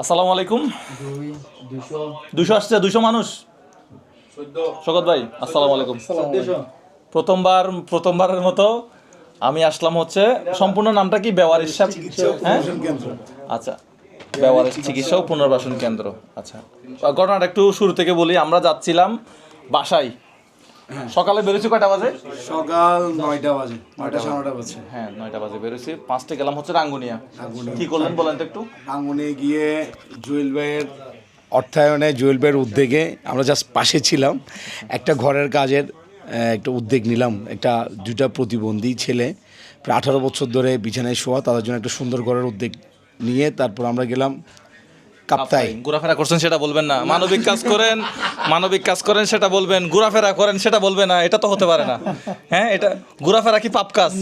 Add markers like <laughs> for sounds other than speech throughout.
আসসালামু আলাইকুম। দুশো আসছে দুশো মানুষ? শকত ভাই আসসালামু আলাইকুম। প্রথমবার প্রথমবারের মতো আমি আসলাম হচ্ছে সম্পূর্ণ নামটা কি? বেওয়ারিশ সাহেব হ্যাঁ? আচ্ছা বেওয়ারিশ চিকিৎসা ও পুনর্বাসন কেন্দ্র। আচ্ছা ঘটনাটা একটু শুরু থেকে বলি আমরা যাচ্ছিলাম বাসায়। সকালে বেরোছি কয়টা বাজে? সকাল নয়টা বাজে নয়টা সাড়ে নয়টা বাজে। হ্যাঁ নয়টা বাজে বেরোছি পাঁচটা গেলাম হচ্ছে রাঙ্গুনিয়া। কি করলেন বলেন তো একটু? আঙুনে গিয়ে জুয়েল ভাইয়ের অর্থায়নে জুয়েল ভাইয়ের উদ্যোগে আমরা জাস্ট পাশে ছিলাম। একটা ঘরের কাজের একটা উদ্যোগ নিলাম। একটা দুটা প্রতিবন্ধী ছেলে প্রায় আঠারো বছর ধরে বিছানায় শোয়া তাদের জন্য একটা সুন্দর ঘরের উদ্যোগ নিয়ে তারপর আমরা গেলাম কাপ্তাই। ঘোরাফেরা করছেন সেটা বলবেন না। মানবিক কাজ করেন মানবিক কাজ করেন সেটা বলবেন। ঘোরাফেরা করেন সেটা বলবেন না। এটা তো হতে পারে না। হ্যাঁ এটা ঘোরাফেরা কি পাপ কাজ?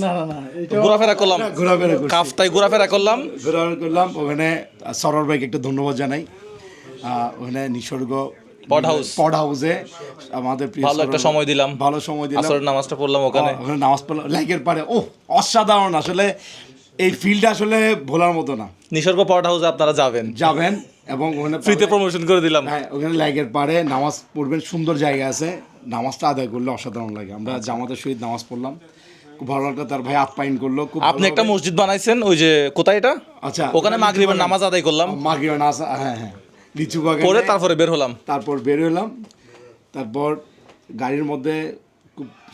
ঘোরাফেরা করলাম। ঘোরাফেরা। কাফতাই ঘোরাফেরা করলাম। ঘোরাঘুরি করলাম। ওখানে সরর ভাইকে একটা ধন্যবাদ জানাই। আহ, ওখানে নিসর্গ পড হাউস। পড হাউসে আমাদের ভালো একটা সময় দিলাম। ভালো সময় দিলাম। আসরের নামাজটা পড়লাম ওখানে। ওখানে নামাজ পড়লাম। লাইকের পারে ও অসাধারণ। আসলে এই ফিল্ডটা আসলে ভোলার মতো না। নিসর্গ পাওয়ার হাউসে আপনারা যাবেন। যাবেন এবং ওখানে ফ্রিতে প্রমোশন করে দিলাম। হ্যাঁ ওখানে লাইকের পারে নামাজ পড়বেন সুন্দর জায়গা আছে। নামাজটা আদায় করলে অসাধারণ লাগে। আমরা জামাতের সহিত নামাজ পড়লাম। খুব ভালো লাগল তার ভাই আপ্যায়ন করল খুব আপনি একটা মসজিদ বানাইছেন ওই যে কোথায় এটা? আচ্ছা ওখানে মাগরিবের নামাজ আদায় করলাম। মাগিও নাস হ্যাঁ হ্যাঁ। লিচু বাগানে পরে তারপরে বের হলাম। তারপর বের হলাম। তারপর গাড়ির মধ্যে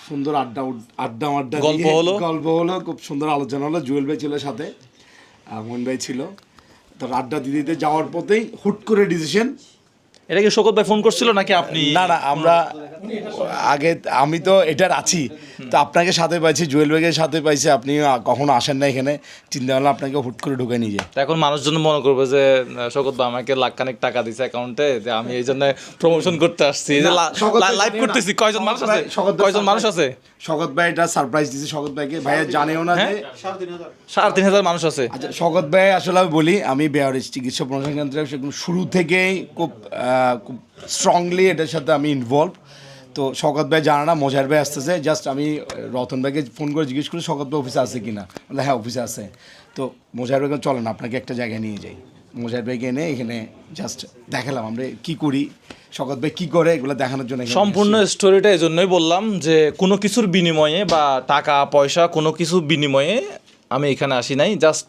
সুন্দর আড্ডা আড্ডা আড্ডা গল্প হলো। গল্প হলো খুব সুন্দর আলোচনা হলো জুয়েল ভাই ছিল সাথে আর মোহন ভাই ছিল। তার আড্ডা দিতে দিতে যাওয়ার পথেই হুট করে ডিসিশন এটা কি শোকত ভাই ফোন করছিল নাকি আপনি? না না আমরা আগে আমি তো এটার আছি। তো আপনাকে সাথে পাইছি জুয়েল ভাইকে সাথে পাইছি আপনি কখনো আসেন না এখানে। চিন্তা করলাম আপনাকে হুট করে ঢুকে নিয়ে যায়। তা এখন মানুষজন মনে করবে যে শকত বা আমাকে লাখ খানেক টাকা দিছে অ্যাকাউন্টে যে আমি এই জন্য প্রমোশন করতে আসছি। যে লাইভ করতেছি কয়জন মানুষ আছে? কয়জন মানুষ আছে? শকত ভাই এটা সারপ্রাইজ দিয়েছে শকত ভাইকে। ভাইয়া জানেও না যে সাড়ে তিন হাজার মানুষ আছে। আচ্ছা শকত ভাই আসলে আমি বলি আমি বেয়ারিজ চিকিৎসা প্রশাসন কেন্দ্রে শুরু থেকেই খুব খুব স্ট্রংলি এটার সাথে আমি ইনভলভ তো শকত ভাই জানা না মোজার ভাই আসতেছে। জাস্ট আমি রতন ভাইকে ফোন করে জিজ্ঞেস করি শকত ভাই অফিসে আছে কি না বলে হ্যাঁ অফিসে আছে। তো মোজার ভাইকে চলেন, আপনাকে একটা জায়গায় নিয়ে যাই। মোজার ভাইকে এনে এখানে জাস্ট দেখালাম, আমরা কি করি শকত ভাই কি করে, এগুলো দেখানোর জন্য সম্পূর্ণ স্টোরিটা এই জন্যই বললাম যে, কোনো কিছুর বিনিময়ে বা টাকা, পয়সা, কোনো কিছু বিনিময়ে আমি এখানে আসি নাই। জাস্ট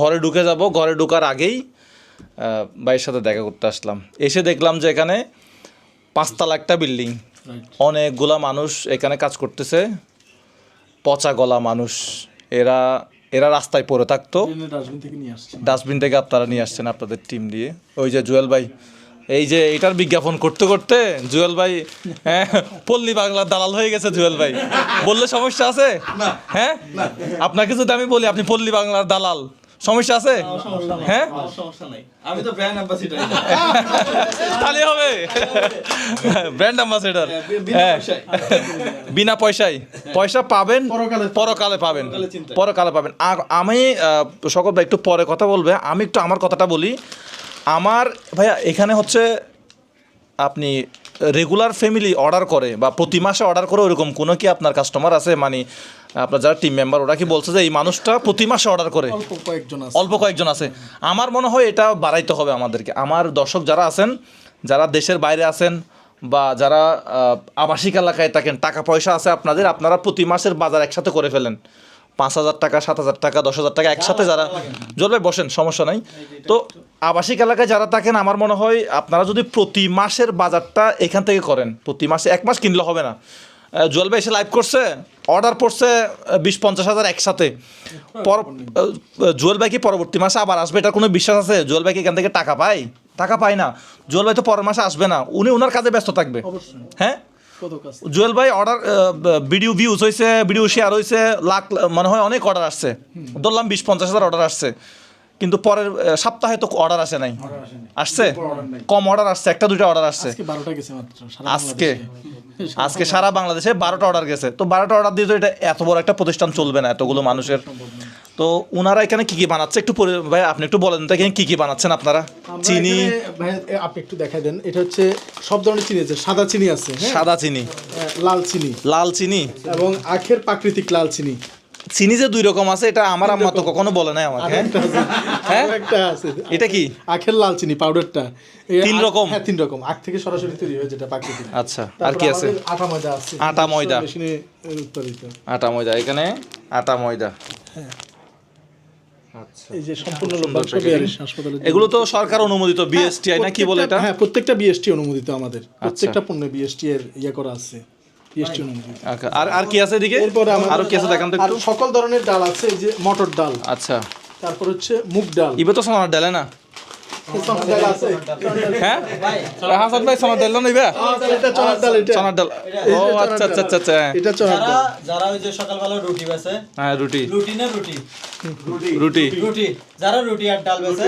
ঘরে ঢুকে যাব। ঘরে ঢোকার আগেই ভাইয়ের সাথে দেখা করতে আসলাম। এসে দেখলাম যে এখানে পাঁচতলা একটা বিল্ডিং। অনেকগুলা মানুষ এখানে কাজ করতেছে। পচা গলা মানুষ। এরা এরা রাস্তায় পড়ে থাকতো। ডাস্টবিন থেকে নিয়ে আসছি ডাস্টবিন থেকে আপনারা নিয়ে আসছেন আপনাদের টিম দিয়ে। ওই যে জুয়েল ভাই এই যে এটার বিজ্ঞাপন করতে করতে জুয়েল ভাই হ্যাঁ পল্লী বাংলার দালাল হয়ে গেছে জুয়েল ভাই। বললে সমস্যা আছে? হ্যাঁ? আপনাকে যদি আমি বলি আপনি পল্লী বাংলার দালাল সমস্যা আছে? হ্যাঁ? আমি তো ব্র্যান্ড অ্যাম্বাসিডার <laughs> তাহলে হবে। ব্র্যান্ড অ্যাম্বাসেডর বিনা হ্যাঁ। পয়সায়। বিনা পয়সায়। পয়সা পাবেন পরকালে- পরকালে পাবেন। পরকালে পাবেন। আমি সকল ভাই একটু পরে কথা বলবে। আমি একটু আমার কথাটা বলি। আমার ভাইয়া এখানে হচ্ছে আপনি রেগুলার ফ্যামিলি অর্ডার করে বা প্রতি মাসে অর্ডার করে ওরকম কোনো কি আপনার কাস্টমার আছে? মানে আপনার যারা টিম মেম্বার ওরা কি বলছে যে এই মানুষটা প্রতি মাসে অর্ডার করে? অল্প কয়েকজন আছে। অল্প কয়েকজন আছে। আমার মনে হয় এটা বাড়াইতে হবে আমাদেরকে। আমার দর্শক যারা আছেন যারা দেশের বাইরে আছেন বা যারা আবাসিক এলাকায় থাকেন টাকা পয়সা আছে আপনাদের আপনারা প্রতি মাসের বাজার একসাথে করে ফেলেন। পাঁচ হাজার টাকা সাত হাজার টাকা দশ হাজার টাকা একসাথে যারা জলবে বসেন সমস্যা নাই। তো আবাসিক এলাকায় যারা থাকেন আমার মনে হয় আপনারা যদি প্রতি মাসের বাজারটা এখান থেকে করেন প্রতি মাসে এক মাস কিনলে হবে না। জুয়েল ভাই এসে লাইভ করছে অর্ডার পড়ছে বিশ পঞ্চাশ হাজার একসাথে। পর জুয়েল ভাই কি পরবর্তী মাসে আবার আসবে? এটার কোনো বিশ্বাস আছে? জুয়েল ভাই কি এখান থেকে টাকা পায়? টাকা পায় না। জুয়েল ভাই তো পরের মাসে আসবে না। উনি ওনার কাজে ব্যস্ত থাকবে। হ্যাঁ? জুয়েল ভাই অর্ডার ভিডিও ভিউজ হয়েছে ভিডিও শেয়ার হয়েছে লাখ মনে হয় অনেক অর্ডার আসছে। ধরলাম বিশ পঞ্চাশ হাজার অর্ডার আসছে। কিন্তু পরের সপ্তাহে তো অর্ডার আসে নাই। আসছে? কম অর্ডার আসছে একটা দুইটা অর্ডার আসছে। আজকে আজকে? সারা বাংলাদেশে বারোটা অর্ডার গেছে। তো বারোটা অর্ডার দিয়ে তো এটা এত বড় একটা প্রতিষ্ঠান চলবে না এতগুলো মানুষের। তো ওনারা এখানে কি কি বানাচ্ছে একটু ভাই আপনি একটু বলেন তো এখানে কি কি বানাচ্ছেন আপনারা? চিনি? ভাই, আপনি একটু দেখাই দেন। এটা হচ্ছে সব ধরনের চিনি আছে সাদা চিনি আছে হ্যাঁ? সাদা চিনি। লাল চিনি। লাল চিনি? এবং আখের প্রাকৃতিক লাল চিনি। চিনি যে দুই রকম আছে এটা আমার আম্মা তো কখনো বলে নাই আমাকে হ্যাঁ? হ্যাঁ? একটা আছে। এটা কি? আখের লাল চিনি পাউডারটা তিন রকম? হ্যাঁ তিন রকম। আখ থেকে সরাসরি তৈরি হয় যেটা প্রাকৃতিক আচ্ছা আর কি আছে? আটা ময়দা আছে। আটা ময়দা। মেশিনে উৎপাদিত। আটা ময়দা এখানে আটা ময়দা। আচ্ছা এই যে সম্পূর্ণ লভ্যাংশ বিহারের হাসপাতালে এগুলো তো সরকার অনুমোদিত বিএসটিআই না কি বলে এটা? হ্যাঁ প্রত্যেকটা বিএসটি অনুমোদিত আমাদের। প্রত্যেকটা পণ্য বিএসটি এর ইয়ে করা আছে। আচ্ছা, আর আর কি আছে এদিকে? আরও কি আছে দেখান তো একটু। সকল ধরনের ডাল আছে যে মটর ডাল। আচ্ছা। তারপর হচ্ছে মুগ ডাল। ইবে তো সোনার ডালে না? ডাল আছে। হ্যাঁ? হাসান ভাই সোনার ডাল না ইবে? ডাল এটা। সোনার ডাল। ও আচ্ছা আচ্ছা আচ্ছা আচ্ছা হ্যাঁ। এটা চনার ডাল। যারা ওই যে সকালবেলা রুটি বেছে হ্যাঁ রুটি। রুটি না রুটি? রুটি। রুটি। যারা রুটি আর ডাল বেছে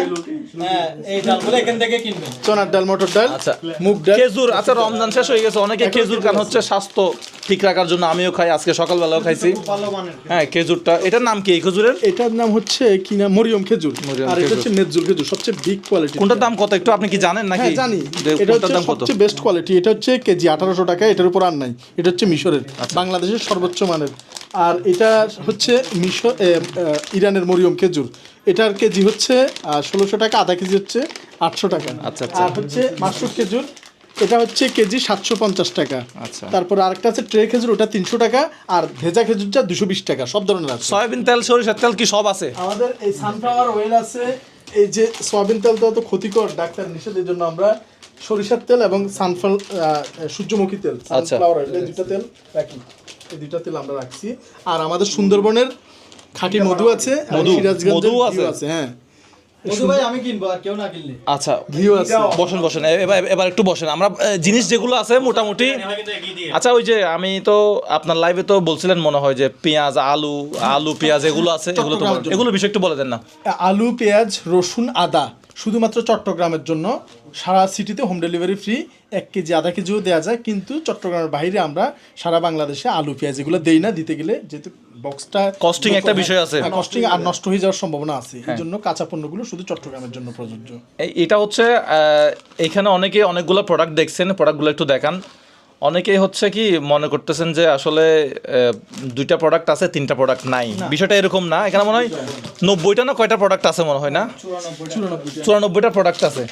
হ্যাঁ এই ডালগুলো এখান থেকে কিনবেন চনার ডাল মটর ডাল আচ্ছা মুগ ডাল। খেজুর আচ্ছা রমজান শেষ হয়ে গেছে অনেকে খেজুর কান হচ্ছে স্বাস্থ্য ঠিক রাখার জন্য আমিও খাই আজকে সকালবেলাও খাইছি। হ্যাঁ খেজুরটা এটার নাম কি এই খেজুরের? এটার নাম হচ্ছে কি না মরিয়ম খেজুর। আর এটা হচ্ছে খেজুর সবচেয়ে বিগ কোয়ালিটি কোনটার দাম কত একটু? আপনি কি জানেন নাকি? হ্যাঁ জানি। এটা হচ্ছে সবচেয়ে বেস্ট কোয়ালিটি এটা হচ্ছে কেজি আঠারোশো টাকা এটার উপর আর নাই। এটা হচ্ছে মিশরের আচ্ছা। বাংলাদেশের সর্বোচ্চ মানের। আর এটা হচ্ছে মিশর ইরানের মরিয়ম খেজুর। এটার কেজি হচ্ছে ষোলোশো টাকা আধা কেজি হচ্ছে আটশো টাকা আচ্ছা, আচ্ছা। আর হচ্ছে মাশরুম খেজুর এটা হচ্ছে কেজি সাতশো পঞ্চাশ টাকা আচ্ছা। তারপর আরেকটা আছে ট্রে খেজুর ওটা তিনশো টাকা আর ভেজা খেজুরটা দুশো বিশ টাকা সব ধরনের আছে সয়াবিন তেল সরিষার তেল কি সব আছে আমাদের এই সানফ্লাওয়ার অয়েল আছে এই যে সয়াবিন তেল তো অত ক্ষতিকর ডাক্তার নিষেধ এই জন্য আমরা সরিষার তেল এবং সানফ্লাওয়ার সূর্যমুখী তেল আচ্ছা। সানফ্লাওয়ার অয়েল এই দুটো তেল রাখি এই দুটো তেল আমরা রাখছি আর আমাদের সুন্দরবনের খাঁটি মধু আছে মধু? ঘিও আছে? হ্যাঁ। মধু ভাই আমি কিনবো আর কেউ না কিনলে। আচ্ছা বসেন বসেন এবার এবার একটু বসেন। আমরা জিনিস যেগুলো আছে মোটামুটি আচ্ছা ওই যে আমি তো আপনার লাইভে তো বলছিলেন মনে হয় যে পেঁয়াজ আলু আলু পেঁয়াজ এগুলো আছে এগুলো তো এগুলো বিষয় একটু বলে দেন না। আলু পেঁয়াজ রসুন আদা শুধুমাত্র চট্টগ্রামের জন্য। সারা সিটিতে হোম ডেলিভারি ফ্রি এক কেজি আধা কেজিও দেওয়া যায় কিন্তু চট্টগ্রামের বাইরে আমরা সারা বাংলাদেশে আলু পেঁয়াজ এগুলো দেই না। দিতে গেলে যেহেতু বক্সটা কস্টিং একটা বিষয় আছে। হ্যাঁ। কস্টিং আর নষ্ট হয়ে যাওয়ার সম্ভাবনা আছে এই জন্য কাঁচা পণ্যগুলো শুধু চট্টগ্রামের জন্য প্রযোজ্য এটা হচ্ছে আহ, এখানে অনেকে অনেকগুলো প্রোডাক্ট দেখছেন প্রোডাক্টগুলো একটু দেখান অনেকেই হচ্ছে কি মনে করতেছেন যে আসলে আহ, দুইটা প্রোডাক্ট আছে তিনটা প্রোডাক্ট নাই। বিষয়টা এরকম না। এখানে মনে হয় নব্বইটা না কয়টা প্রোডাক্ট আছে মনে হয় না? চুরানব্বইটা। প্রোডাক্ট আছে।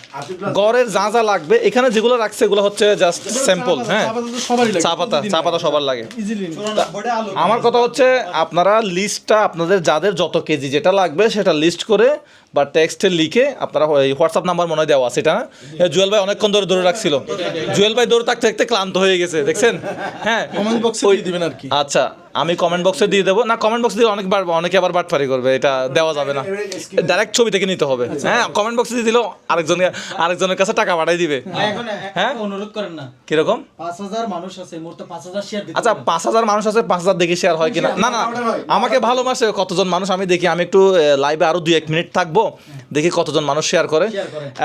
গড়ের যা যা লাগবে এখানে যেগুলো রাখছে এগুলো হচ্ছে জাস্ট স্যাম্পল হ্যাঁ। চা পাতা চা পাতা সবার লাগে। আমার কথা হচ্ছে আপনারা লিস্টটা আপনাদের যাদের যত কেজি যেটা লাগবে সেটা লিস্ট করে বা টেক্সটে লিখে আপনারা ওই হোয়াটসঅ্যাপ নাম্বার মনে হয় দেওয়া আছে এটা না? জুয়েল ভাই অনেকক্ষণ ধরে ধরে রাখছিল। জুয়েল ভাই ধরে থাকতে থাকতে ক্লান্ত হয়ে গেছে দেখছেন? হ্যাঁ? কমেন্ট বক্সে দিয়ে দিবেন আর কি। আচ্ছা। আমি কমেন্ট বক্সে দিয়ে দেবো। না কমেন্ট বক্সে দিয়ে অনেক বার অনেকে আবার বাটফারি করবে এটা দেওয়া যাবে না। ডাইরেক্ট ছবি থেকে নিতে হবে। হ্যাঁ কমেন্ট বক্সে দিয়ে দিলেও আরেকজনের আরেকজনের কাছে টাকা পাঠাই দিবে। হ্যাঁ? অনুরোধ করেন না। কীরকম? পাঁচ হাজার মানুষ আছে মোট পাঁচ হাজার শেয়ার দিতে আচ্ছা পাঁচ হাজার মানুষ আছে পাঁচ হাজার দেখি শেয়ার হয় কিনা। না না আমাকে ভালোবাসে কতজন মানুষ আমি দেখি আমি একটু লাইভে আরও দুই এক মিনিট থাকব। দেখি কতজন মানুষ শেয়ার করে।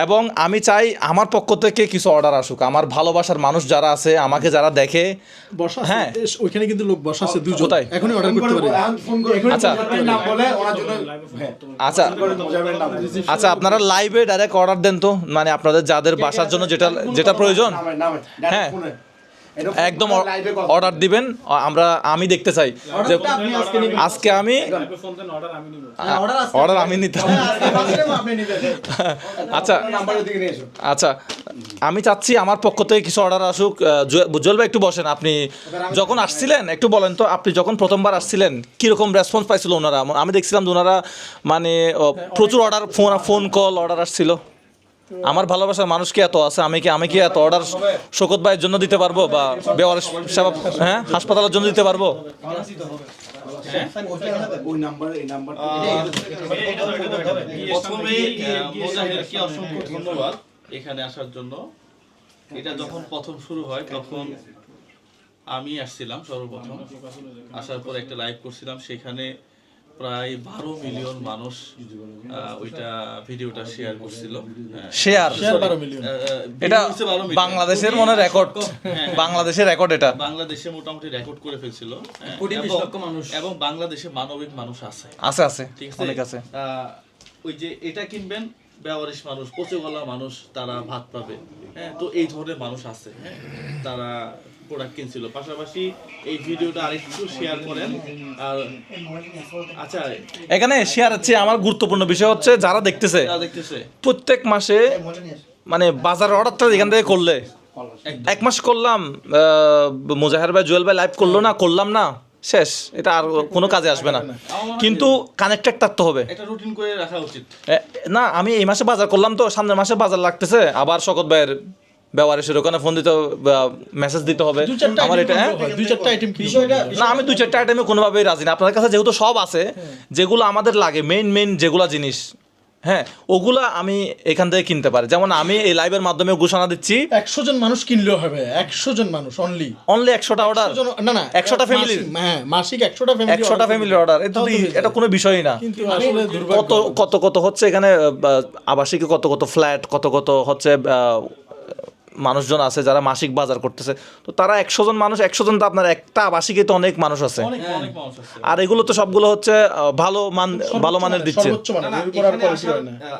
এবং আমি চাই আমার পক্ষ থেকে কিছু অর্ডার আসুক। আমার ভালোবাসার মানুষ যারা আছে আমাকে যারা দেখে বসা হ্যাঁ। ওইখানে কিন্তু লোক বসা আছে দুজন কোথায়? এখনই অর্ডার করতে পারে। আচ্ছা। নাম বলে ওনার জন্য হ্যাঁ। আচ্ছা। আচ্ছা আপনারা লাইভে ডাইরেক্ট অর্ডার দেন তো? মানে আপনাদের যাদের বাসার জন্য যেটা যেটা প্রয়োজন? হ্যাঁ। একদম অর্ডার দিবেন আমরা আমি দেখতে চাই যে আজকে আমি হ্যাঁ, অর্ডার আমি নিতাম হ্যাঁ, <laughs> আচ্ছা। আচ্ছা। আমি চাচ্ছি আমার পক্ষ থেকে কিছু অর্ডার আসুক। জুয়েল ভাই একটু বসেন। আপনি যখন আসছিলেন একটু বলেন তো আপনি যখন প্রথমবার আসছিলেন কীরকম রেসপন্স পাইছিল ওনারা? আমি দেখছিলাম যে ওনারা মানে প্রচুর order phone phone call order আসছিল। আমার ভালোবাসার মানুষ কি এত আছে? আমি কি আমি কি এত অর্ডার শোকত ভাইয়ের জন্য দিতে পারব? বা বেওয়ার সেবা হ্যাঁ? হাসপাতালের জন্য দিতে পারব? ধন্যবাদ এখানে আসার জন্য। এটা যখন প্রথম শুরু হয়, তখন আমি আসছিলাম সর্বপ্রথম। আসার পর একটা লাইভ করছিলাম। সেখানে প্রায় বারো মিলিয়ন মানুষ ওইটা ভিডিওটা শেয়ার করছিল। শেয়ার শেয়ার বারো মিলিয়ন। এটা view হচ্ছে 12 million। বাংলাদেশের মনে রেকর্ড হ্যাঁ। বাংলাদেশের রেকর্ড এটা। বাংলাদেশে মোটামুটি রেকর্ড করে ফেলছিল হ্যাঁ, এবং- মানুষ। এবং বাংলাদেশে মানবিক মানুষ আছে। আছে আছে। ঠিক আছে? অনেক আছে। আহ, ওই যে এটা কিনবেন ব্যবহারিস মানুষ পচে গলা মানুষ তারা ভাত পাবে। হ্যাঁ তো এই ধরনের মানুষ আছে হ্যাঁ। তারা প্রোডাক্ট কিনছিল। পাশাপাশি এই ভিডিওটা আরেকটু শেয়ার করেন। আর আচ্ছা এখানে শেয়ার হচ্ছে আমার গুরুত্বপূর্ণ বিষয় হচ্ছে যারা দেখতেছে দেখতেছে। প্রত্যেক মাসে মানে বাজার অর্ডারটা এখান থেকে করলে। এক মাস করলাম মুজাহের ভাই জুয়েল ভাই লাইভ করল না করলাম না শেষ। এটা আর কোনো কাজে আসবে না। কিন্তু কানেক্টেড থাকতে হবে। একটা রুটিন করে রাখা উচিত। না আমি এই মাসে বাজার করলাম তো সামনের মাসে বাজার লাগতেছে আবার শকত ভাইয়ের ব্যবহারে সের ওখানে ফোন দিতে মেসেজ দিতে হবে। আমার এটা হ্যাঁ? দুই চারটা আইটেম বিষয়টা না আমি দুই চারটা আইটেমে কোনোভাবেই রাজি না। আপনার কাছে যেহেতু সব আছে যেগুলো আমাদের লাগে মেইন মেইন যেগুলো জিনিস হ্যাঁ? ওগুলা আমি এখান থেকে কিনতে পারি। যেমন আমি এই লাইভের মাধ্যমে ঘোষণা দিচ্ছি। একশো জন মানুষ কিনলেও হবে একশো জন মানুষ অনলি অনলি একশোটা অর্ডার না না একশোটা? মাসিক- হ্যাঁ মাসিক একশোটা ফ্যামিলি একশোটা ফ্যামিলির অর্ডার এটা এটা কোনো বিষয়ই না। কত কত কত হচ্ছে এখানে আবাসিকে কত কত ফ্ল্যাট কত কত হচ্ছে মানুষজন আছে যারা মাসিক বাজার করতেছে। তো তারা একশো জন মানুষ একশো জন তো আপনার একটা আবাসিকে তো অনেক মানুষ আছে। অনেক অনেক মানুষ আছে। আর এগুলো তো সবগুলো হচ্ছে ভালো মান ভালো মানের দিচ্ছে।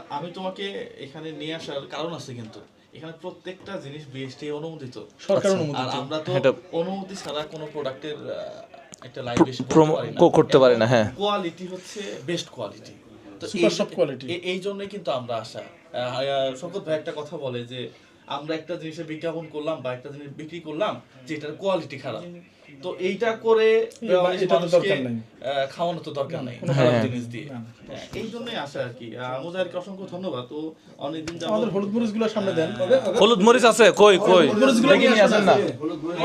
আমি তোমাকে এখানে নিয়ে আসার কারণ আছে কিন্তু। এখানে প্রত্যেকটা জিনিস বিএসটি অনুমোদিত। সরকার আর অনুমোদিত। আমরা তো অনুমতি ছাড়া কোনো প্রোডাক্টের একটা লাইভ বেশি করতে পারি না। হ্যাঁ। কোয়ালিটি হচ্ছে বেস্ট কোয়ালিটি quality। এ- এই জন্যই কিন্তু আমরা আসা। শঙ্কর ভাই একটা কথা বলে যে আমরা একটা জিনিসের বিজ্ঞাপন করলাম বা একটা জিনিস বিক্রি করলাম যে এটার কোয়ালিটি খারাপ। তো এইটা করে খাওয়ানো তো দরকার নাই। খারাপ জিনিস দিয়ে। হ্যাঁ, এই জন্যই আসা আর কি। মুজাহিরকে অসংখ্য ধন্যবাদ। তো অনেকদিন আমাদের হলুদ মরিচগুলো সামনে দেন। হলুদ মরিচ আছে কই কই? দেখি নিয়ে আসেন না।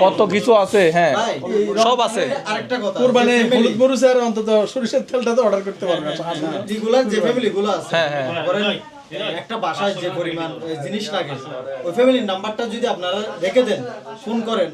কত কিছু আছে হ্যাঁ। সব আছে। আরেকটা কথা কোরবানি হলুদ মরিচ আর অন্তত সরিষার তেলটা তো অর্ডার করতে পারবে যেগুলা যে ফ্যামিলি গুলো আছে হ্যাঁ, হ্যাঁ। ধরেন, একটা বাসায় যে পরিমাণ জিনিস লাগে ওই ফ্যামিলির নাম্বারটা যদি আপনারা রেখে দেন ফোন করেন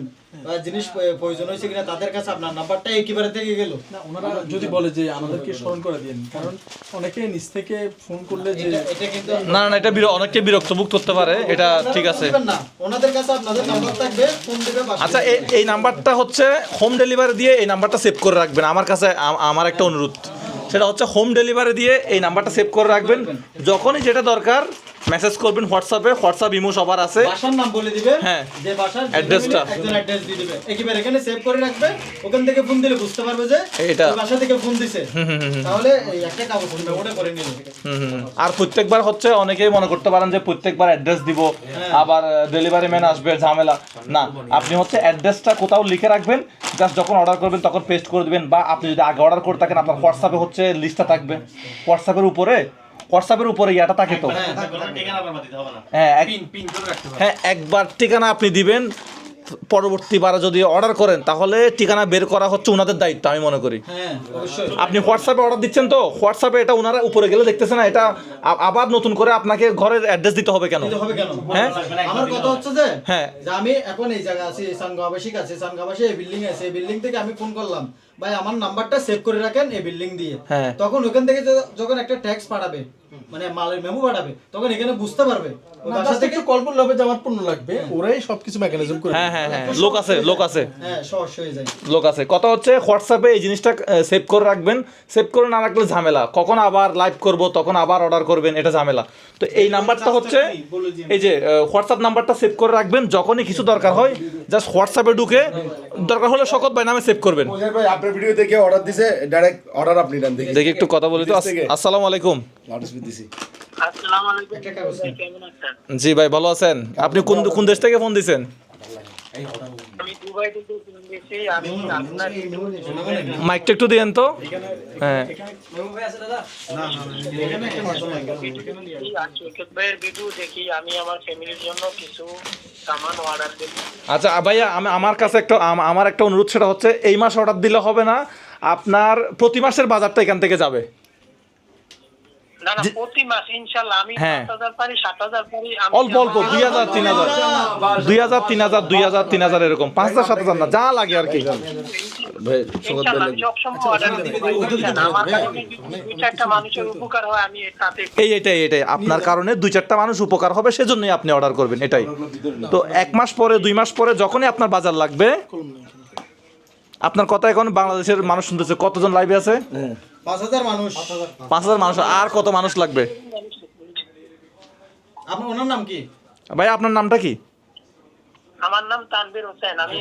জিনিস প্রয়োজন হয়েছে কিনা তাদের কাছে আপনার নাম্বারটা একেবারে থেকে গেল। না ওনারা যদি বলে যে আমাদেরকে স্মরণ করে দিন কারণ অনেকে নিজ থেকে ফোন করলে যে এটা এটা কিন্তু না না এটা বির- অনেককে বিরক্ত মুখ করতে পারে এটা ঠিক আছে। না ওনাদের কাছে আপনাদের নাম্বার থাকবে ফোন দিবে আচ্ছা এই এই নাম্বারটা হচ্ছে হোম ডেলিভারি দিয়ে এই নাম্বারটা সেভ করে রাখবেন আমার কাছে আমার একটা অনুরোধ। সেটা হচ্ছে হোম ডেলিভারি দিয়ে এই নাম্বারটা সেভ করে রাখবেন। যখনই যেটা দরকার মেসেজ করবেন হোয়াটসঅ্যাপে হোয়াটসঅ্যাপ ইমো সবার আছে। বাসার নাম বলে দিবে হ্যাঁ। যে বাসার যে একজন অ্যাড্রেস দিয়ে দিবে। একেবারে এখানে সেভ করে রাখবে ওখান থেকে ফোন দিলে বুঝতে পারবে যে এটা। বাসা থেকে ফোন দিছে। তাহলে একটা কাগজ তুমি ওটা করে হুম। আর প্রত্যেকবার হচ্ছে অনেকেই মনে করতে পারেন যে প্রত্যেকবার অ্যাড্রেস দিব আবার ডেলিভারি ম্যান আসবে ঝামেলা। না আপনি হচ্ছে অ্যাড্রেসটা কোথাও লিখে রাখবেন জাস্ট যখন অর্ডার করবেন তখন পেস্ট করে দিবেন বা আপনি যদি আগে অর্ডার করে থাকেন আপনার হোয়াটসঅ্যাপে হচ্ছে লিস্টটা থাকবে। হোয়াটসঅ্যাপের উপরে হোয়াটসঅ্যাপের উপরে ইয়াটা থাকে তো। হ্যাঁ হ্যাঁ একবার ঠিকানা আপনি দিবেন। পরবর্তীবারে যদি অর্ডার করেন তাহলে ঠিকানা বের করা হচ্ছে ওনাদের দায়িত্ব আমি মনে করি। হ্যাঁ আপনি হোয়াটসঅ্যাপে অর্ডার দিচ্ছেন তো? হোয়াটসঅ্যাপে এটা ওনারা উপরে গেলে দেখতেছে না এটা আবার নতুন করে আপনাকে ঘরের অ্যাড্রেস দিতে হবে কেন? হবে কেন? হ্যাঁ? আমার কথা হচ্ছে যে হ্যাঁ। যে আমি এখন এই জায়গা আছি সানগাঁও আবাসিক আছে সানগাঁও এই বিল্ডিং আছে এই বিল্ডিং থেকে আমি ফোন করলাম। ভাই আমার নাম্বারটা সেভ করে রাখেন এই বিল্ডিং দিয়ে। হ্যাঁ। তখন ওখান থেকে যখন একটা ট্যাক্স পাঠাবে মানে মালের মেমো পাঠাবে তখন এখানে বুঝতে পারবে। just থেকে একটু কল করলে হবে যে আমার পণ্য লাগবে। ওরাই সবকিছু মেকানিজম করে হ্যাঁ হ্যাঁ হ্যাঁ লোক আছে লোক আছে। হ্যাঁ সহজ হয়ে যায়। লোক আছে। কথা হচ্ছে হোয়াটসঅ্যাপে এই জিনিসটা সেভ করে রাখবেন। সেভ করে না রাখলে ঝামেলা। কখন আবার লাইভ করব তখন আবার অর্ডার করবেন এটা ঝামেলা। তো এই নাম্বারটা হচ্ছে এই যে হোয়াটসঅ্যাপ নাম্বারটা সেভ করে রাখবেন যখনই কিছু দরকার হয় জাস্ট হোয়াটসঅ্যাপে ঢুকে দরকার হলে শকত ভাই নামে সেভ করবেন। ভাই আপনার ভিডিও দেখে অর্ডার দিছে ডাইরেক্ট অর্ডার আপনি নেন দেখি। দেখি একটু কথা বলি তো? আসসালামু আলাইকুম। দিছি। জি ভাই ভালো আছেন? আপনি কোন কোন দেশ থেকে ফোন দিছেন? আমি দুবাই থেকে ফোন দিয়েছি আমি আপনার মাইকটা একটু দিয়েন তো। হ্যাঁ। দেখি আর সৈকত ভাইয়ের ভিডিও দেখি আমি আমার ফ্যামিলির জন্য কিছু সামান অর্ডার দেব আচ্ছা ভাইয়া আমি আমার কাছে একটা আমার একটা অনুরোধ সেটা হচ্ছে এই মাস অর্ডার দিলে হবে না আপনার প্রতি মাসের বাজারটা এখান থেকে যাবে। না না প্রতি মাস ইনশাল্লাহ আমি হ্যাঁ। পারি সাত হাজার পারি অল্প অল্প দুই হাজার তিন হাজার। দুই হাজার তিন হাজার দুই হাজার তিন হাজার এরকম। পাঁচ হাজার সাত হাজার না যা লাগে আর কি। হয় এই এটাই এটাই। আপনার কারণে দুই চারটা মানুষ উপকার হবে সেজন্যই আপনি অর্ডার করবেন এটাই। তো এক মাস পরে দুই মাস পরে যখনই আপনার বাজার লাগবে আপনার কথা এখন বাংলাদেশের মানুষ শুনতেছে কতজন লাইভে আছে? পাঁচ হাজার মানুষ। পাঁচ হাজার মানুষ। আর কত মানুষ লাগবে? আপনার ওনার নাম কি? ভাই আপনার নামটা কি? আমার নাম তানভীর হোসেন। আমি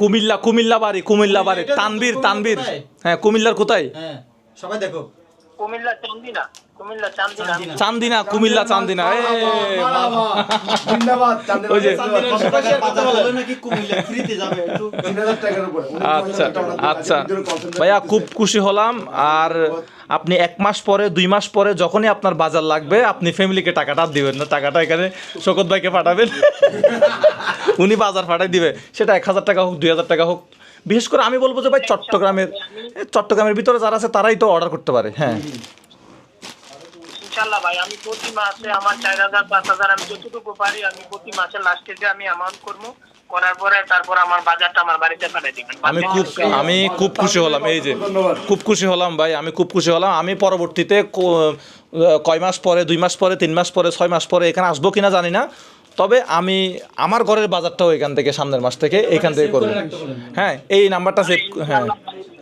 কুমিল্লা কুমিল্লা বাড়ি কুমিল্লা বাড়ি। তানবীর কোথায়? তানবীর হ্যাঁ কুমিল্লার কোথায়? হ্যাঁ সবাই দেখো। কুমিল্লা চান্দিনা কুমিল্লা চান্দিনা। কুমিল্লা ওই যে আচ্ছা আচ্ছা। ভাইয়া খুব খুশি হলাম। আর আপনি এক মাস পরে দুই মাস পরে যখনই আপনার বাজার লাগবে আপনি ফ্যামিলিকে টাকাটা দিবেন না। টাকাটা এখানে শকত ভাইকে পাঠাবেন। <laughs> উনি বাজার পাঠাই দিবে। সেটা এক হাজার টাকা হোক দুই হাজার টাকা হোক। বিশেষ করে আমি বলব যে ভাই চট্টগ্রামের চট্টগ্রামের ভিতরে যারা আছে তারাই তো অর্ডার করতে পারে হ্যাঁ। ইনশাল্লাহ ভাই আমি প্রতি মাসে আমার চার হাজার পাঁচ হাজার আমি যতটুকু পারি আমি প্রতি মাসে লাস্টে যে আমি অ্যামাউন্ট করব করার পরে তারপর আমার বাজারটা আমার বাড়িতে পাঠিয়ে দিবেন। আমি খুব আমি খুব খুশি হলাম এই যে খুব খুশি হলাম ভাই আমি খুব খুশি হলাম। আমি পরবর্তীতে কয় মাস পরে দুই মাস পরে তিন মাস পরে ছয় মাস পরে এখানে আসব কিনা জানি না তবে আমি আমার ঘরের বাজারটাও এখান থেকে সামনের মাস থেকে এখান থেকে করব। হ্যাঁ এই নাম্বারটা সেভ হ্যাঁ।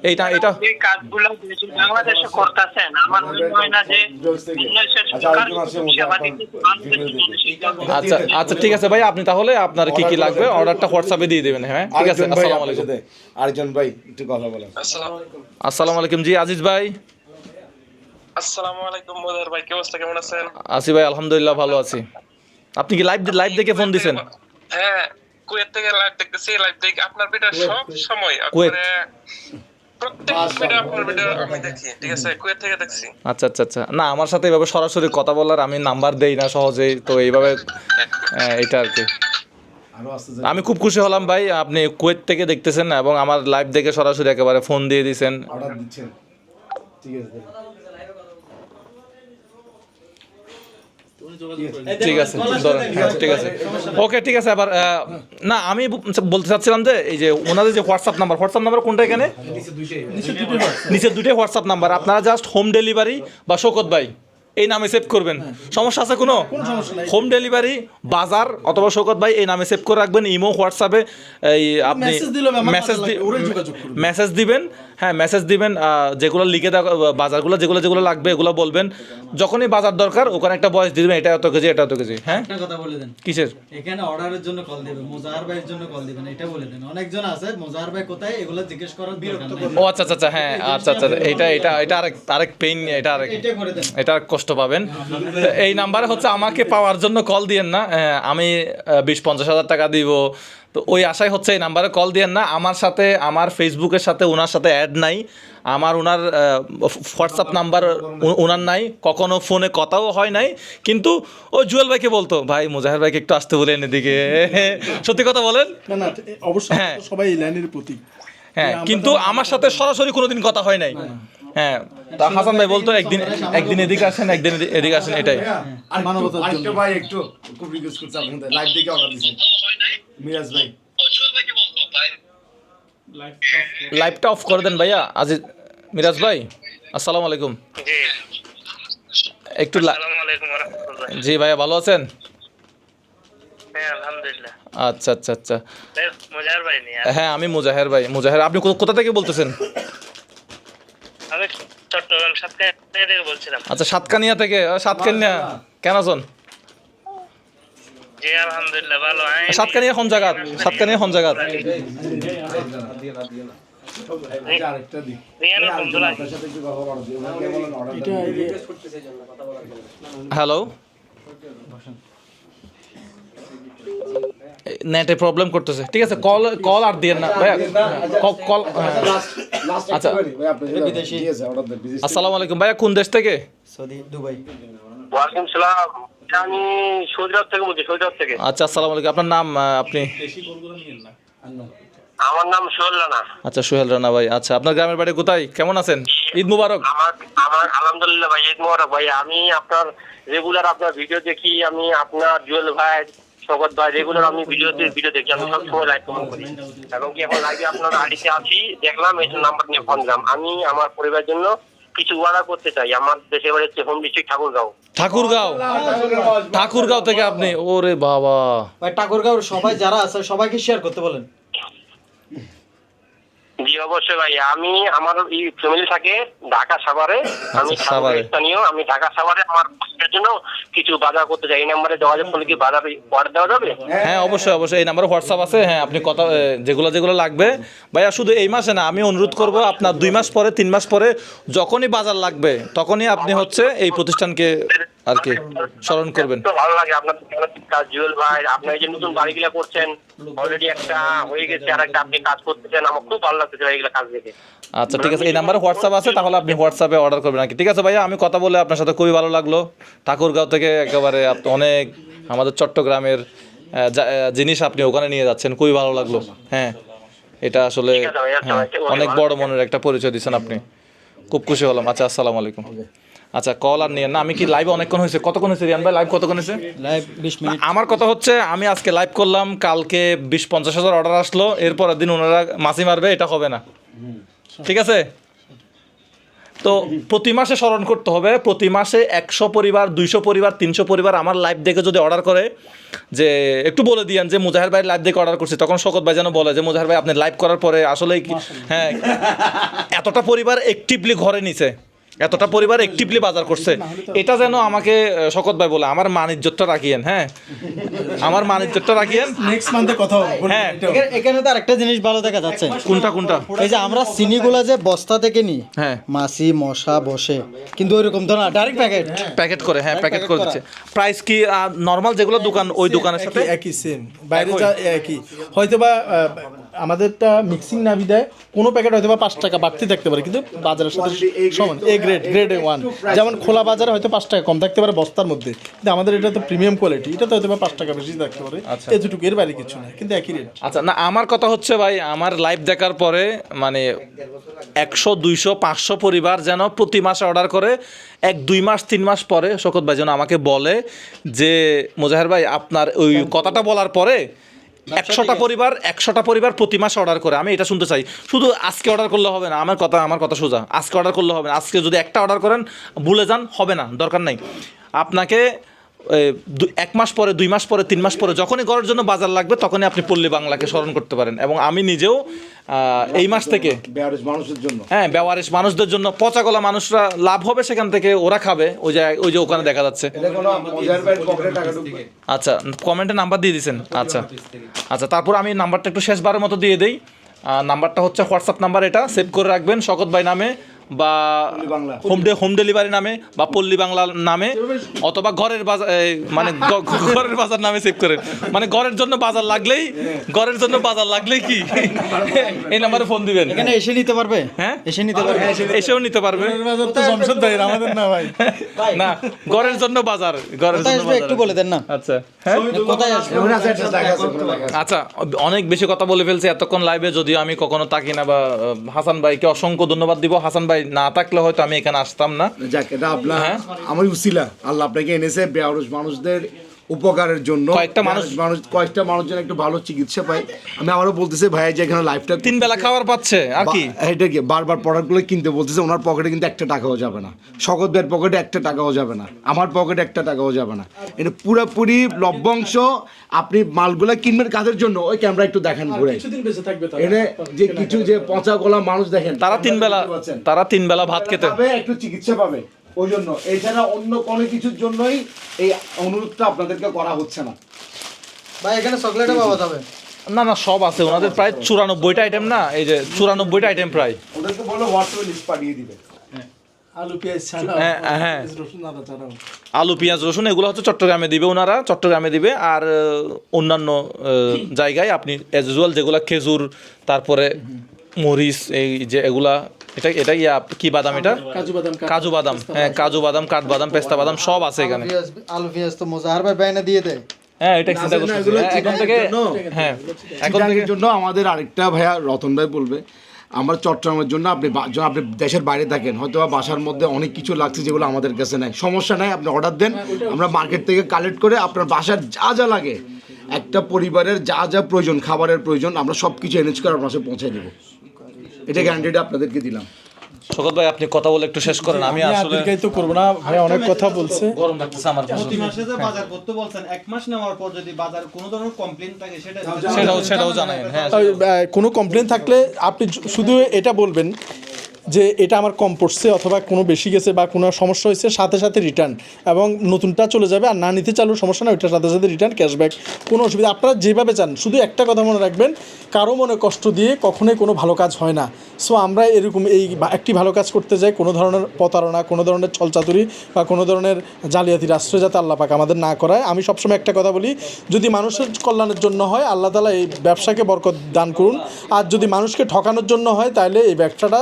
এইটা এটা কাজগুলো বাংলাদেশে করতেছেন আমার মনে হয় না যে আচ্ছা, আছে, জন্য আচ্ছা আচ্ছা ঠিক আছে ভাই আপনি তাহলে আপনার কি কি লাগবে? অর্ডারটা হোয়াটসঅ্যাপে দিয়ে দেবেন হ্যাঁ? ঠিক আছে আসসালামু আলাইকুম। আরেকজন ভাই একটু কথা বলেন। আসসালামু আলাইকুম জি আজিজ ভাই। আসসালামু আলাইকুম মোদার ভাই কি অবস্থা? কেমন আছেন? আসি ভাই আলহামদুলিল্লাহ ভালো আছি। আপনি কি লাইভ লাইভ দেখে ফোন দিছেন? হ্যাঁ কুয়েত থেকে লাইভ দেখতেছি লাইভ দেখে আপনার ভিডিও সব সময়। কুয়েত। একবারে প্রত্যেক ভিডিও আপনার ভিডিও আমি দেখি ঠিক আছে? কুয়েত থেকে দেখছি। আচ্ছা আচ্ছা আচ্ছা। না আমার সাথে এভাবে সরাসরি কথা বলার আমি নাম্বার দেই না সহজেই তো এইভাবে আহ, এটা আর কি। আমি খুব খুশি হলাম ভাই আপনি কুয়েত থেকে দেখতেছেন এবং আমার লাইভ দেখে সরাসরি একেবারে ফোন দিয়ে দিয়েছেন দিচ্ছেন। ঠিক আছে ঠিক আছে হ্যাঁ, ঠিক আছে ওকে ঠিক আছে আবার না আমি ব- বলতে চাচ্ছিলাম যে এই যে ওনাদের যে হোয়াটসঅ্যাপ নাম্বার হোয়াটসঅ্যাপ নাম্বার কোনটা এখানে? নিচে দুটোই হোয়াটসঅ্যাপ নাম্বার আপনারা জাস্ট হোম ডেলিভারি বা শোকত ভাই এই নামে সেভ করবেন। সমস্যা আছে কোনো? হোম ডেলিভারি বাজার অথবা শোকত ভাই এই নামে সেভ করে রাখবেন। ইমো হোয়াটসঅ্যাপে এই আপনি মেসেজ। মেসেজ দিবেন। হ্যাঁ মেসেজ দিবেন যেগুলো লিখে দেওয়া বাজারগুলো যেগুলো যেগুলো লাগবে এগুলো বলবেন। যখনই বাজার দরকার ওখানে একটা বয়স দিবেন এটা এত কেজি এটা এত কেজি। হ্যাঁ? একটা কথা বলে দেন। কিসের? এখানে অর্ডারের জন্য কল দিবে মোজাহার ভাইয়ের জন্য কল দিবেন এটা বলে দেন। অনেকজন আছে মোজাহার ভাই কোথায় এগুলো জিজ্ঞেস করার বিরক্ত ও আচ্ছা আচ্ছা আচ্ছা হ্যাঁ আচ্ছা আচ্ছা এটা এটা এটা আরেক আরেক পেইন এটা আরেক এটা করে দেন। এটা আরেক কষ্ট পাবেন। তো এই নাম্বারে হচ্ছে আমাকে পাওয়ার জন্য কল দিয়েন না। আমি বিশ পঞ্চাশ হাজার টাকা দিব। তো ওই আশায় হচ্ছে এই নাম্বারে কল দিয়েন না। আমার সাথে আমার ফেসবুকের সাথে ওনার সাথে অ্যাড নাই। আমার ওনার হোয়াটসঅ্যাপ নাম্বার ওনার নাই। কখনো ফোনে কথাও হয় নাই। কিন্তু ও জুয়েল ভাইকে বলতো ভাই মুজাহের ভাইকে একটু আসতে বলেন এদিকে। <laughs> সত্যি কথা বলেন? না না অবশ্যই হ্যাঁ। সবাই লাইনের প্রতীক। হ্যাঁ কিন্তু আমার সাথে সরাসরি কোনোদিন কথা হয় নাই। হ্যাঁ তা হাসান ভাই বলতো একদিন একদিন এদিকে আসেন একদিন এদি- এদিকে আসেন এটাই। আরেকটা ভাই একটু খুব রিকোয়েস্ট করছে আপনাদের। লাইভ দেখে অর্ডার দিচ্ছেন মিরাজ ভাই। লাইভটা অফ করে দেন ভাইয়া আজি মিরাজ ভাই আসসালামু আলাইকুম। একটু জি ভাইয়া ভালো আছেন? হ্যাঁ আচ্ছা আচ্ছা আচ্ছা। হ্যাঁ আমি মুজাহের ভাই মুজাহের। আপনি কোথা থেকে বলতেছেন? সাতকায় থেকে বলছিলাম। আচ্ছা সাতকানিয়া থেকে সাতকানিয়া। কেন আছেন? জি আলহামদুলিল্লাহ ভালো। সাতকানিয়া কোন জায়গা? সাতকানিয়া কোন জায়গা? হ্যালো? নেটে প্রবলেম করতেছে। ঠিক আছে কল কল আর দিয়ে না ভাইয়া। কল আচ্ছা। ভাই আসসালামু আলাইকুম ভাইয়া কোন দেশ থেকে? Saudi Dubai. ওয়ালাইকুম সালাম। আমি সৌদি আরব থেকে বলছি সৌদি আরব থেকে। আচ্ছা আসসালামু আলাইকুম আপনার নাম আপনি? আমার নাম সোহেল রানা। আচ্ছা সোহেল রানা ভাই আচ্ছা আপনার গ্রামের বাড়ি কোথায়? কেমন আছেন? ঈদ মুবারক। আমার আমার আলহামদুলিল্লাহ ভাই ঈদ মোবারক। ভাই আমি আপনার রেগুলার আপনার ভিডিও দেখি আমি আপনার জুয়েল ভাই ভাই রেগুলার আমি ভিডিওতে ভিডিও দেখি আমি সবসময় লাইভ কমেন্ট করি। এবং কি এখন লাইভে আপনার আড়িতে আছি দেখলাম এই নাম্বার নিয়ে ফোন দিলাম। আমি আমার পরিবারের জন্য কিছু অর্ডার করতে চাই। আমার দেশের বাড়ি হচ্ছে হোম ডিস্ট্রিক্ট ঠাকুরগাঁও। ঠাকুরগাঁও? ঠাকুরগাঁও থেকে আপনি ওরে বাবা। ভাই ঠাকুরগাঁওর সবাই যারা আছে সবাইকে শেয়ার করতে বলেন। জি অবশ্যই ভাই। আমি আমার এই ফ্যামিলি থাকে ঢাকা সাভারে। আমি আচ্ছা, স্থানীয়। আমি ঢাকা সাভারে আমার জন্য কিছু বাজার করতে চাই এই নাম্বারে যোগাযোগ করলে কি বাজার অর্ডার দেওয়া যাবে? হ্যাঁ অবশ্যই অবশ্যই। এই নাম্বারে হোয়াটসঅ্যাপ আছে। হ্যাঁ আপনি কথা যেগুলো যেগুলো লাগবে। ভাইয়া শুধু এই মাসে না আমি অনুরোধ করব আপনার দুই মাস পরে তিন মাস পরে যখনই বাজার লাগবে তখনই আপনি হচ্ছে এই প্রতিষ্ঠানকে আর কি স্মরণ করবেন। তো ভালো লাগে আপনার কাজ জুয়েল ভাই আপনি এই যে নতুন করছেন অলরেডি একটা হয়ে গেছে আর একটা আপনি কাজ করতেছেন। আমার খুব ভালো লাগতেছে ভাই এগুলো কাজ দেখে। আচ্ছা ঠিক আছে এই নাম্বারে হোয়াটসঅ্যাপ আছে তাহলে আপনি হোয়াটসঅ্যাপে অর্ডার করবেন আর ঠিক আছে ভাইয়া আমি কথা বলে আপনার সাথে খুবই ভালো লাগল। ঠাকুরগাঁও থেকে একেবারে অনেক আমাদের চট্টগ্রামের জিনিস আপনি ওখানে নিয়ে যাচ্ছেন খুবই ভালো লাগল। হ্যাঁ এটা আসলে হ্যাঁ, অনেক বড় মনের একটা পরিচয় দিচ্ছেন আপনি। খুব খুশি হলাম। আচ্ছা আসসালামু আলাইকুম। আচ্ছা কল আর নিয়ে না আমি কি লাইভ অনেকক্ষণ হয়েছে? কতক্ষণ হয়েছে রিয়ান ভাই? লাইভ কতক্ষণ হয়েছে? লাইভ বিশ না, আমার কথা হচ্ছে আমি আজকে লাইভ করলাম কালকে বিশ পঞ্চাশ হাজার অর্ডার আসলো এরপরের দিন ওনারা মাসি মারবে এটা হবে না। ঠিক আছে? তো প্রতি মাসে স্মরণ করতে হবে প্রতি মাসে একশো পরিবার দুইশো পরিবার তিনশো পরিবার আমার লাইভ দেখে যদি অর্ডার করে যে একটু বলে দিয়েন যে মুজাহের ভাই লাইভ দেখে অর্ডার করছি তখন শকত ভাই যেন বলে যে মুজাহের ভাই আপনি লাইভ করার পরে আসলে কি হ্যাঁ এতটা পরিবার অ্যাক্টিভলি ঘরে নিছে। এতটা পরিবার অ্যাক্টিভলি বাজার করছে। এটা যেন আমাকে শকত ভাই বলে আমার মানিজ্যটা রাখিয়েন হ্যাঁ? আমার মানিজ্যটা রাখিয়েন। নেক্সট মান্থে কথা হবে হ্যাঁ। এখানে- তো আরেকটা জিনিস ভালো দেখা যাচ্ছে। কোনটা কোনটা? এই যে আমরা চিনিগুলা যে বস্তা থেকে নিই হ্যাঁ। মাছি মশা বসে কিন্তু ওইরকম তো না ডাইরেক্ট প্যাকেট প্যাকেট করে হ্যাঁ প্যাকেট করে দিচ্ছে। প্রাইস কি নর্মাল যেগুলো দোকান ওই দোকানের সাথে? একই- সেম বাইরে যা একই। হয়তো বা আহ, আমাদেরটা মিক্সিং না বিদায় কোনো প্যাকেট হয়তো বা পাঁচ টাকা বাড়তি থাকতে পারে কিন্তু বাজারের সাথে সমান A grade grade A one যেমন খোলা বাজারে হয়তো পাঁচ টাকা কম থাকতে পারে বস্তার মধ্যে কিন্তু আমাদের এটা তো প্রিমিয়াম কোয়ালিটি এটা তো হয়তো বা পাঁচ টাকা বেশি থাকতে পারে। আচ্ছা। এতটুকু এর বাইরে কিছু না কিন্তু একই রেট আচ্ছা না আমার কথা হচ্ছে ভাই আমার লাইভ দেখার পরে মানে একশো দুইশো পাঁচশো পরিবার যেন প্রতি মাসে অর্ডার করে এক দুই মাস তিন মাস পরে শকত ভাই যেন আমাকে বলে যে মোজাহের ভাই আপনার ওই কথাটা বলার পরে একশোটা পরিবার একশোটা পরিবার প্রতি মাসে অর্ডার করে। আমি এটা শুনতে চাই। শুধু আজকে অর্ডার করলে হবে না আমার কথা আমার কথা সোজা। আজকে অর্ডার করলে হবে না। আজকে যদি একটা অর্ডার করেন ভুলে যান হবে না দরকার নাই। আপনাকে এক মাস পরে দুই মাস পরে তিন মাস পরে যখনই ঘরের জন্য বাজার লাগবে তখনই আপনি পল্লী বাংলাকে স্মরণ করতে পারেন। এবং আমি নিজেও এই মাস থেকে মানুষের জন্য। হ্যাঁ বেওয়ারিশ মানুষদের জন্য পচাগলা মানুষরা লাভ হবে সেখান থেকে ওরা খাবে ওই যে ওই যে ওখানে দেখা যাচ্ছে। আচ্ছা কমেন্টে নাম্বার দিয়ে দিয়েছেন আচ্ছা আচ্ছা তারপর আমি নাম্বারটা একটু শেষবারের মতো দিয়ে দিই। নাম্বারটা হচ্ছে হোয়াটসঅ্যাপ নাম্বার এটা সেভ করে রাখবেন শকত ভাই নামে। বা হোম ডে হোম ডেলিভারি নামে বা পল্লী বাংলা নামে অথবা ঘরের বাজার মানে <laughs> ঘরের বাজার নামে সেভ করেন। মানে ঘরের জন্য বাজার লাগলেই ঘরের জন্য বাজার লাগলেই কি? এই নাম্বারে ফোন দিবেন। এখানে এসে নিতে পারবে? হ্যাঁ? এসে নিতে পারবে? এসেও নিতে পারবে। বাজার তো জমশেদ ভাই আমাদের না ভাই। <laughs> না ঘরের জন্য বাজার ঘরের জন্য একটু বলে দেন না। আচ্ছা হ্যাঁ? কোথায়। আচ্ছা অনেক বেশি কথা বলে ফেলছি। এতক্ষণ লাইভে যদিও আমি কখনো তাকি না বা হাসান ভাইকে অসংখ্য ধন্যবাদ দিব। হাসান ভাই না থাকলে হয়তো আমি এখানে আসতাম না যাক আপনার হ্যাঁ। আমার উসিলা আল্লাহ আপনাকে এনেছে বেয়ারস মানুষদের উপকারের জন্য। কয়েকটা মানুষ- মানুষ কয়েকটা মানুষ যেন একটু ভালো চিকিৎসা পায়। আমি আবারও বলতেছি ভাই যে এখানে লাইফটা তিন বেলা খাবার পাচ্ছে আর কি? এটা কি? বারবার প্রোডাক্টগুলো কিনতে বলতেছে ওনার পকেটে কিন্তু একটা টাকাও যাবে না। শকত ভাইয়ের পকেটে একটা টাকাও যাবে না। আমার পকেটে একটা টাকাও যাবে না। এটা পুরোপুরি লভ্যাংশ। আপনি মালগুলা কিনবেন কাদের জন্য? ওই ক্যামেরা একটু দেখেন ঘুরে। এনে যে কিছু যে পচা গলা মানুষ দেখেন তারা তিন বেলা তারা তিন বেলা ভাত খেতে পাবে একটু চিকিৎসা পাবে। ওই জন্য এছাড়া অন্য কোনো কিছুর জন্যই এই অনুরোধটা আপনাদেরকে করা হচ্ছে না। ভাই এখানে চকলেটও পাওয়া যাবে না না সব আছে। ওনাদের প্রায় চুরানব্বইটা আইটেম না? এই যে চুরানব্বইটা আইটেম প্রায়। ওদেরকে বলো হোয়াটসঅ্যাপে লিস্ট পাঠিয়ে দিবে। আলু পেঁয়াজ ছাড়া হ্যাঁ, হ্যাঁ। রসুন আলু পেঁয়াজ রসুন এগুলো হচ্ছে চট্টগ্রামে দিবে ওনারা চট্টগ্রামে দিবে। আর অন্যান্য জায়গায় আপনি অ্যাজ ইউজুয়াল যেগুলো খেজুর তারপরে মরিচ এই যে এগুলা এটা এটা ইয়া কি বাদাম এটা? কাজু বাদাম কাজু বাদাম হ্যাঁ কাজু বাদাম কাঠবাদাম পেস্তা বাদাম সব আছে এখানে। আলু পেঁয়াজ তো মোজাহার ভাই বাইনা দিয়ে দেয় হ্যাঁ এটা চিন্তা করছি হ্যাঁ, এখন থেকে হ্যাঁ এখন থেকে জন্য আমাদের আরেকটা ভাইয়া রতন ভাই বলবে আমার চট্টগ্রামের জন্য আপনি আপনি দেশের বাইরে থাকেন। হয়তো বা বাসার মধ্যে অনেক কিছু লাগছে যেগুলো আমাদের কাছে নাই। সমস্যা নাই আপনি অর্ডার দেন। আমরা মার্কেট থেকে কালেক্ট করে আপনার বাসার যা যা লাগে একটা পরিবারের যা যা প্রয়োজন খাবারের প্রয়োজন আমরা সব কিছু এরেঞ্জ করে আপনার কাছে পৌঁছে দেবো। এটা গ্যারান্টিটা আপনাদেরকে দিলাম। শকত ভাই আপনি কথা বলে একটু শেষ করেন আমি আমি তো আসলে করব না। ভাই অনেক কথা বলছে। গরম লাগতেছে আমার প্রতি মাসে যে বাজার করতে বলছেন এক মাস নেওয়ার পর যদি বাজার কোনো ধরনের কমপ্লেইন থাকে সেটা সেটাও সেটাও জানাই হ্যাঁ কোনো কমপ্লেইন থাকলে আপনি শুধু এটা বলবেন যে এটা আমার কম পড়ছে অথবা কোনো বেশি গেছে বা কোনো সমস্যা হয়েছে, সাথে সাথে রিটার্ন এবং নতুনটা চলে যাবে আর না নিতে চালু সমস্যা না ওইটার সাথে সাথে রিটার্ন ক্যাশব্যাক কোনো অসুবিধা। আপনারা যেভাবে চান, শুধু একটা কথা মনে রাখবেন, কারও মনে কষ্ট দিয়ে কখনোই কোনো ভালো কাজ হয় না। সো আমরা এরকম এই একটি ভালো কাজ করতে যাই, কোনো ধরনের প্রতারণা, কোনো ধরনের ছলচাতুরি বা কোনো ধরনের জালিয়াতির আশ্রয় যাতে আল্লাহ পাক আমাদের না করায়। আমি সবসময় একটা কথা বলি, যদি মানুষের কল্যাণের জন্য হয়, আল্লাহ তালা এই ব্যবসাকে বরকত দান করুন। আর যদি মানুষকে ঠকানোর জন্য হয়, তাহলে এই ব্যবসাটা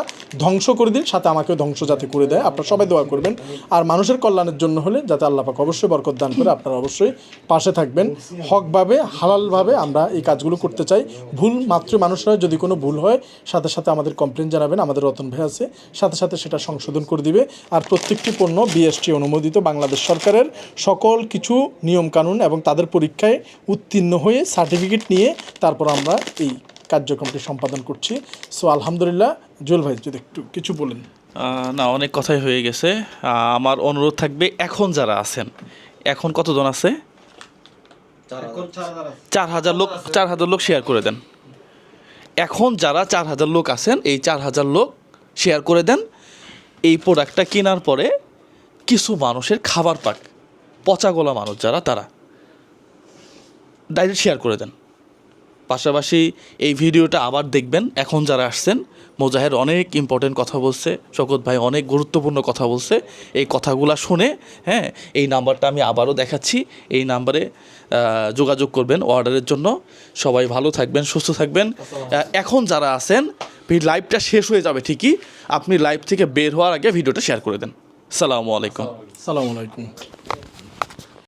ধ্বংস করে দিন, সাথে আমাকেও ধ্বংস যাতে করে দেয়। আপনারা সবাই দোয়া করবেন। আর মানুষের কল্যাণের জন্য হলে যাতে আল্লাহ পাক অবশ্যই বরকত দান করে আপনারা অবশ্যই পাশে থাকবেন। হকভাবে, হালালভাবে আমরা এই কাজগুলো করতে চাই। ভুল মাত্র মানুষরা যদি কোনো ভুল হয়, সাথে সাথে আমাদের কমপ্লেন জানাবেন, আমাদের রতন ভাই আছে। সাথে সাথে সেটা সংশোধন করে দিবে। আর প্রত্যেকটি পণ্য বিএসটি অনুমোদিত বাংলাদেশ সরকারের সকল কিছু নিয়মকানুন এবং তাদের পরীক্ষায় উত্তীর্ণ হয়ে সার্টিফিকেট নিয়ে তারপর আমরা এই কার্যক্রমটি সম্পাদন করছি। সো আলহামদুলিল্লাহ জুয়েল ভাই যদি একটু কিছু বলেন। না অনেক কথাই হয়ে গেছে। আমার অনুরোধ থাকবে এখন যারা আছেন এখন কতজন আছে? চার হাজার। লোক চার হাজার লোক শেয়ার করে দেন। এখন যারা চার হাজার লোক আছেন এই চার হাজার লোক শেয়ার করে দেন। এই প্রোডাক্টটা কেনার পরে কিছু মানুষের খাবার পাক পচাগোলা মানুষ যারা তারা ডাইরেক্ট শেয়ার করে দেন। পাশাপাশি এই ভিডিওটা আবার দেখবেন। এখন যারা আসছেন মোজাহের অনেক ইম্পর্টেন্ট কথা বলছে শকত ভাই অনেক গুরুত্বপূর্ণ কথা বলছে। এই কথাগুলো শুনে হ্যাঁ এই নাম্বারটা আমি আবারও দেখাচ্ছি। এই নাম্বারে যোগাযোগ করবেন অর্ডারের জন্য। সবাই ভালো থাকবেন সুস্থ থাকবেন। এখন যারা আছেন লাইভটা শেষ হয়ে যাবে ঠিকই। আপনি লাইভ থেকে বের হওয়ার আগে ভিডিওটা শেয়ার করে দেন। সালামু আলাইকুম। সালামু আলাইকুম।